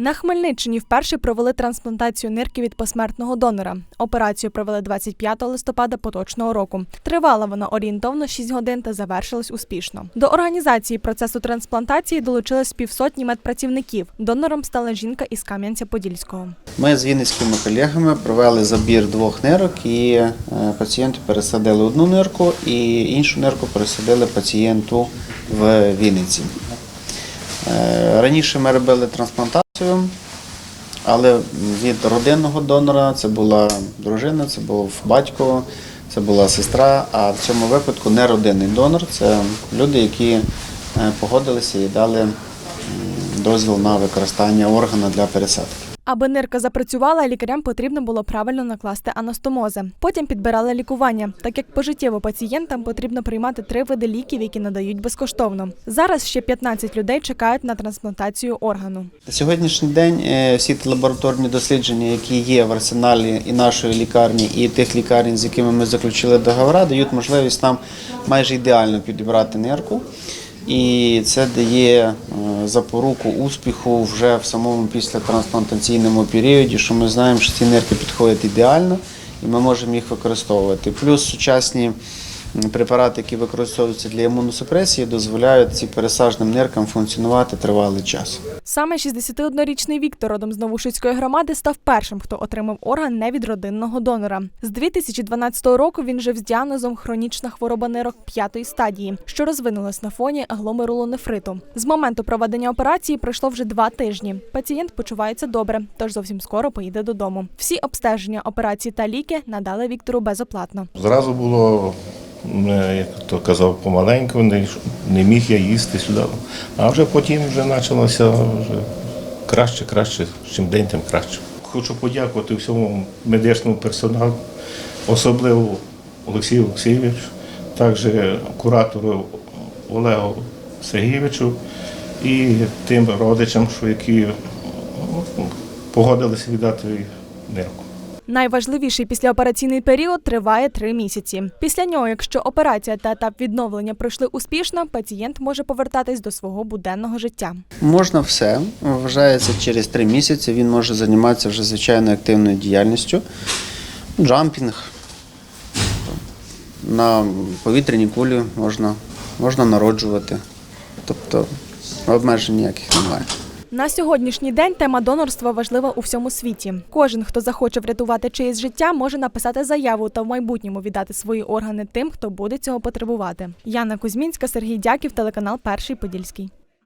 На Хмельниччині вперше провели трансплантацію нирки від посмертного донора. Операцію провели 25 листопада поточного року. Тривала вона орієнтовно 6 годин та завершилась успішно. До організації процесу трансплантації долучилось півсотні медпрацівників. Донором стала жінка із Кам'янця-Подільського. Ми з вінницькими колегами провели забір двох нирок і е, пацієнту пересадили одну нирку і іншу нирку пересадили пацієнту в Вінниці. Е, Раніше ми робили трансплантацію, але від родинного донора це була дружина, це був батько, це була сестра, а в цьому випадку не родинний донор, це люди, які е, погодилися і дали дозвіл на використання органа для пересадки. Аби нирка запрацювала, лікарям потрібно було правильно накласти анастомози. Потім підбирали лікування, так як пожиттєво пацієнтам потрібно приймати три види ліків, які надають безкоштовно. Зараз ще 15 людей чекають на трансплантацію органу. На сьогоднішній день е, всі лабораторні дослідження, які є в арсеналі і нашої лікарні, і тих лікарень, з якими ми заключили договори, дають можливість нам майже ідеально підібрати нирку. І це дає е, запоруку успіху вже в самому післятрансплантаційному періоді, що ми знаємо, що ці нирки підходять ідеально і ми можемо їх використовувати. Плюс сучасні препарати, які використовуються для імуносупресії, дозволяють ці пересажним ниркам функціонувати тривалий час. Саме 61-річний Віктор родом з Новушицької громади став першим, хто отримав орган не від родинного донора. З 2012 року він жив з діагнозом хронічна хвороба нирок п'ятої стадії, що розвинулась на фоні гломерулонефриту. З моменту проведення операції пройшло вже два тижні. Пацієнт почувається добре, тож зовсім скоро поїде додому. Всі обстеження, операції та ліки надали Віктору безоплатно. Зразу було, як то казав, помаленьку, не, не міг я їсти сюди. А вже потім вже почалося вже краще, краще, чим день, тим краще. Хочу подякувати всьому медичному персоналу, особливо Олексію Олексійовичу, також куратору Олегу Сергійовичу і тим родичам, що які ну, погодилися віддати нирку. Найважливіший післяопераційний період триває три місяці. Після нього, якщо операція та етап відновлення пройшли успішно, пацієнт може повертатись до свого буденного життя. Можна все. Вважається, через три місяці він може займатися вже звичайно активною діяльністю. Джампінг. На повітряній кулі можна, можна народжувати. Тобто обмежень ніяких немає. На сьогоднішній день тема донорства важлива у всьому світі. Кожен, хто захоче врятувати чиєсь життя, може написати заяву та в майбутньому віддати свої органи тим, хто буде цього потребувати. Яна Кузьмінська, Сергій Дяків, телеканал Перший Подільський.